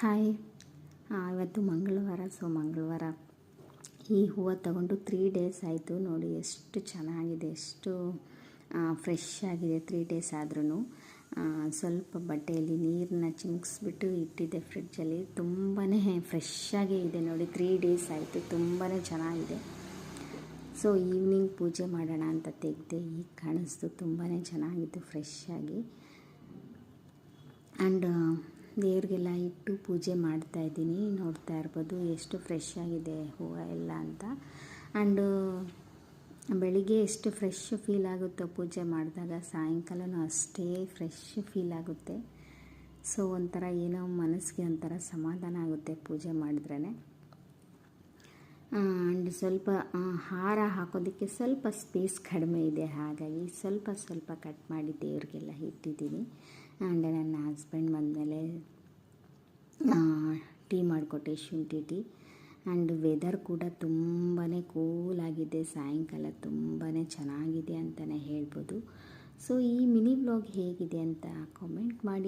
Hi. ಇವತ್ತು ಮಂಗಳವಾರ, so ಮಂಗಳವಾರ ಈ ಹೂವು ತಗೊಂಡು ತ್ರೀ ಡೇಸ್ ಆಯಿತು. ನೋಡಿ, ಎಷ್ಟು ಚೆನ್ನಾಗಿದೆ, ಎಷ್ಟು ಫ್ರೆಶ್ ಆಗಿದೆ ತ್ರೀ ಡೇಸ್ ಆದ್ರೂ ಸ್ವಲ್ಪ ಬಟ್ಟೆಯಲ್ಲಿ ನೀರನ್ನ ಚಿಮುಕ್ಸ್ಬಿಟ್ಟು ಇಟ್ಟಿದ್ದೆ ಫ್ರಿಡ್ಜಲ್ಲಿ ತುಂಬಾ ಫ್ರೆಶ್ ಆಗೇ ಇದೆ ನೋಡಿ ತ್ರೀ ಡೇಸ್ ಆಯಿತು. ತುಂಬಾ ಚೆನ್ನಾಗಿದೆ. ಸೊ ಈವ್ನಿಂಗ್ ಪೂಜೆ ಮಾಡೋಣ ಅಂತ ತೆಗೆದೆ ಈಗ ಕಾಣಿಸ್ತು. ತುಂಬಾ ಚೆನ್ನಾಗಿತ್ತು ಫ್ರೆಶ್ ಆಗಿ. ಆ್ಯಂಡ್ ದೇವ್ರಿಗೆಲ್ಲ ಇಟ್ಟು ಪೂಜೆ ಮಾಡ್ತಾ ಇದ್ದೀನಿ, ನೋಡ್ತಾ ಇರ್ಬೋದು ಎಷ್ಟು ಫ್ರೆಶ್ ಆಗಿದೆ ಹೂವು ಎಲ್ಲ ಅಂತ. ಆ್ಯಂಡು ಬೆಳಿಗ್ಗೆ ಎಷ್ಟು ಫ್ರೆಶ್ ಫೀಲ್ ಆಗುತ್ತೋ ಪೂಜೆ ಮಾಡಿದಾಗ ಸಾಯಂಕಾಲನೂ ಅಷ್ಟೇ ಫ್ರೆಶ್ ಫೀಲ್ ಆಗುತ್ತೆ. ಸೊ ಒಂಥರ ಏನೋ ಮನಸ್ಸಿಗೆ ಒಂಥರ ಸಮಾಧಾನ ಆಗುತ್ತೆ ಪೂಜೆ ಮಾಡಿದ್ರೇ ಆ್ಯಂಡ್ ಸ್ವಲ್ಪ ಹಾರ ಹಾಕೋದಕ್ಕೆ ಸ್ವಲ್ಪ ಸ್ಪೇಸ್ ಕಡಿಮೆ ಇದೆ. ಹಾಗಾಗಿ ಸ್ವಲ್ಪ ಸ್ವಲ್ಪ ಕಟ್ ಮಾಡಿ ದೇವ್ರಿಗೆಲ್ಲ ಇಟ್ಟಿದ್ದೀನಿ. ಆ್ಯಂಡ್ ನನ್ನ ಹಸ್ಬೆಂಡ್ ಬಂದಮೇಲೆ ಟೀ ಮಾಡಿಕೊಟ್ಟೆ ಶುಂಠಿ ಟೀ ಆ್ಯಂಡ್ ವೆದರ್ ಕೂಡ ತುಂಬಾ ಕೂಲಾಗಿದೆ ಸಾಯಂಕಾಲ ತುಂಬಾ ಚೆನ್ನಾಗಿದೆ ಅಂತಲೇ ಹೇಳ್ಬೋದು. ಸೊ ಈ ಮಿನಿ ಬ್ಲಾಗ್ ಹೇಗಿದೆ ಅಂತ ಕಾಮೆಂಟ್ ಮಾಡಿ.